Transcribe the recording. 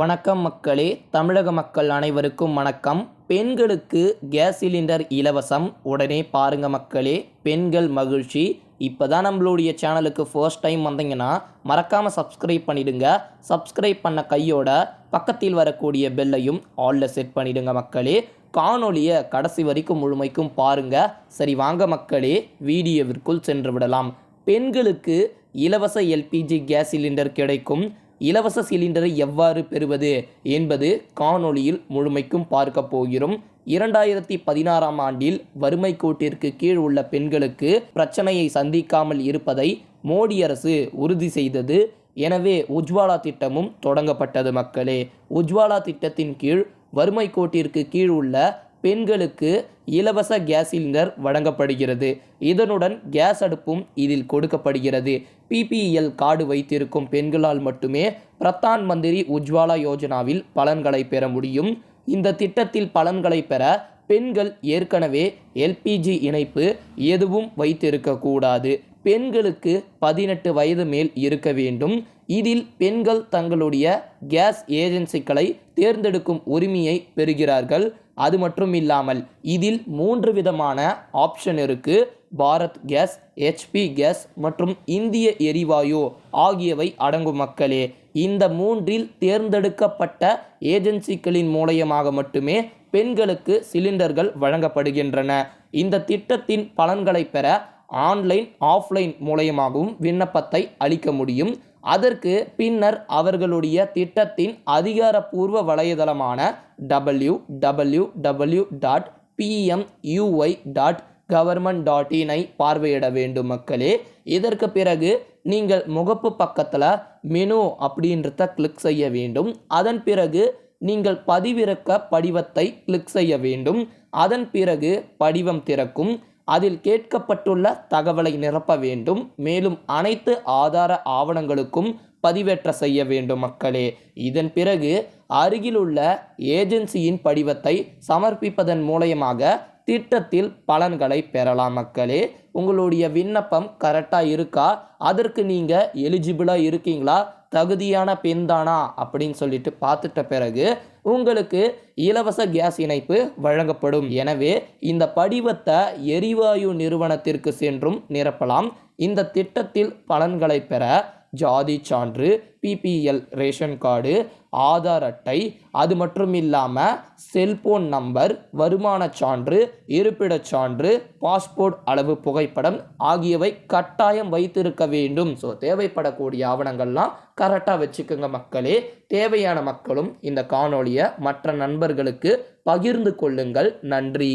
வணக்கம் மக்களே தமிழக மக்கள் அனைவருக்கும் வணக்கம். பெண்களுக்கு கேஸ் சிலிண்டர் இலவசம். உடனே பாருங்கள் மக்களே பெண்கள் மகிழ்ச்சி. இப்போ தான் நம்மளுடைய சேனலுக்கு ஃபர்ஸ்ட் டைம் வந்தீங்கன்னா மறக்காமல் சப்ஸ்கிரைப் பண்ணிடுங்க. சப்ஸ்கிரைப் பண்ண கையோட பக்கத்தில் வரக்கூடிய பெல்லையும் ஆலில் செட் பண்ணிடுங்க மக்களே. காணொளியை கடைசி வரைக்கும் முழுமைக்கும் பாருங்க. சரி வாங்க மக்களே வீடியோவிற்குள் சென்று விடலாம். பெண்களுக்கு இலவச எல்பிஜி கேஸ் சிலிண்டர் கிடைக்கும். இலவச சிலிண்டரை எவ்வாறு பெறுவது என்பது காணொளியில் முழுமைக்கும் பார்க்க போகிறோம். இரண்டாயிரத்தி பதினாறாம் ஆண்டில் வறுமை கோட்டிற்கு கீழ் உள்ள பெண்களுக்கு பிரச்சனையை சந்திக்காமல் இருப்பதை மோடி அரசு உறுதி செய்தது. எனவே உஜ்வாலா திட்டமும் தொடங்கப்பட்டது மக்களே. உஜ்வாலா திட்டத்தின் கீழ் வறுமை கோட்டிற்கு கீழ் உள்ள பெண்களுக்கு இலவச கேஸ் சிலிண்டர் வழங்கப்படுகிறது. இதனுடன் கேஸ் அடுப்பும் இதில் கொடுக்கப்படுகிறது. பிபிஎல் கார்டு வைத்திருக்கும் பெண்களால் மட்டுமே பிரதான் மந்திரி உஜ்வாலா யோஜனாவில் பலன்களை பெற முடியும். இந்த திட்டத்தில் பலன்களை பெற பெண்கள் ஏற்கனவே எல்பிஜி இணைப்பு எதுவும் வைத்திருக்கக்கூடாது. பெண்களுக்கு பதினெட்டு வயது மேல் இருக்க வேண்டும். இதில் பெண்கள் தங்களுடைய கேஸ் ஏஜென்சிகளை தேர்ந்தெடுக்கும் உரிமையை பெறுகிறார்கள். அது மட்டும் இல்லாமல் இதில் மூன்று விதமான ஆப்ஷன் இருக்குது பாரத் கேஸ் ஹெச்பி கேஸ் மற்றும் இந்திய எரிவாயு ஆகியவை அடங்கும் மக்களே. இந்த மூன்றில் தேர்ந்தெடுக்கப்பட்ட ஏஜென்சிகளின் மூலயமாக மட்டுமே பெண்களுக்கு சிலிண்டர்கள் வழங்கப்படுகின்றன. இந்த திட்டத்தின் பலன்களை பெற ஆன்லைன் ஆஃப்லைன் மூலயமாகவும் விண்ணப்பத்தை அளிக்க முடியும். அதற்கு பின்னர் அவர்களுடைய திட்டத்தின் அதிகாரப்பூர்வ வலைதளமான W W W dot PMUI dot government dot இனை பார்வையிட வேண்டும் மக்களே. இதற்கு பிறகு நீங்கள் முகப்பு பக்கத்தில் மெனு அப்படின்றத கிளிக் செய்ய வேண்டும். அதன் பிறகு நீங்கள் பதிவிறக்க படிவத்தை கிளிக் செய்ய வேண்டும். அதன் பிறகு படிவம் திறக்கும். அதில் கேட்கப்பட்டுள்ள தகவலை நிரப்ப வேண்டும். மேலும் அனைத்து ஆதார ஆவணங்களுக்கும் பதிவேற்ற செய்ய வேண்டும் மக்களே. இதன் பிறகு அருகிலுள்ள ஏஜென்சியின் படிவத்தை சமர்ப்பிப்பதன் மூலயமாக திட்டத்தில் பலன்களை பெறலாம் மக்களே. உங்களுடைய விண்ணப்பம் கரெக்டாக இருக்கா? அதற்கு நீங்கள் எலிஜிபிளாக இருக்கீங்களா? தகுதியான பெண் தானா அப்படின்னு சொல்லிட்டு பார்த்துட்ட பிறகு உங்களுக்கு இலவச கேஸ் இணைப்பு வழங்கப்படும். எனவே இந்த படிவத்தை எரிவாயு நிறுவனத்திற்கு சென்றும் நிரப்பலாம். இந்த திட்டத்தில் பலன்களை பெற ஜாதி சான்று பிபிஎல் ரேஷன் கார்டு ஆதார் அட்டை அது மட்டும் இல்லாமல் செல்போன் நம்பர் வருமானச் சான்று இருப்பிடச் சான்று பாஸ்போர்ட் அளவு புகைப்படம் ஆகியவை கட்டாயம் வைத்திருக்க வேண்டும். ஸோ தேவைப்படக்கூடிய ஆவணங்கள்லாம் கரெக்டாக வச்சுக்கோங்க மக்களே. தேவையான மக்களும் இந்த காணொளியை மற்ற நண்பர்களுக்கு பகிர்ந்து கொள்ளுங்கள். நன்றி.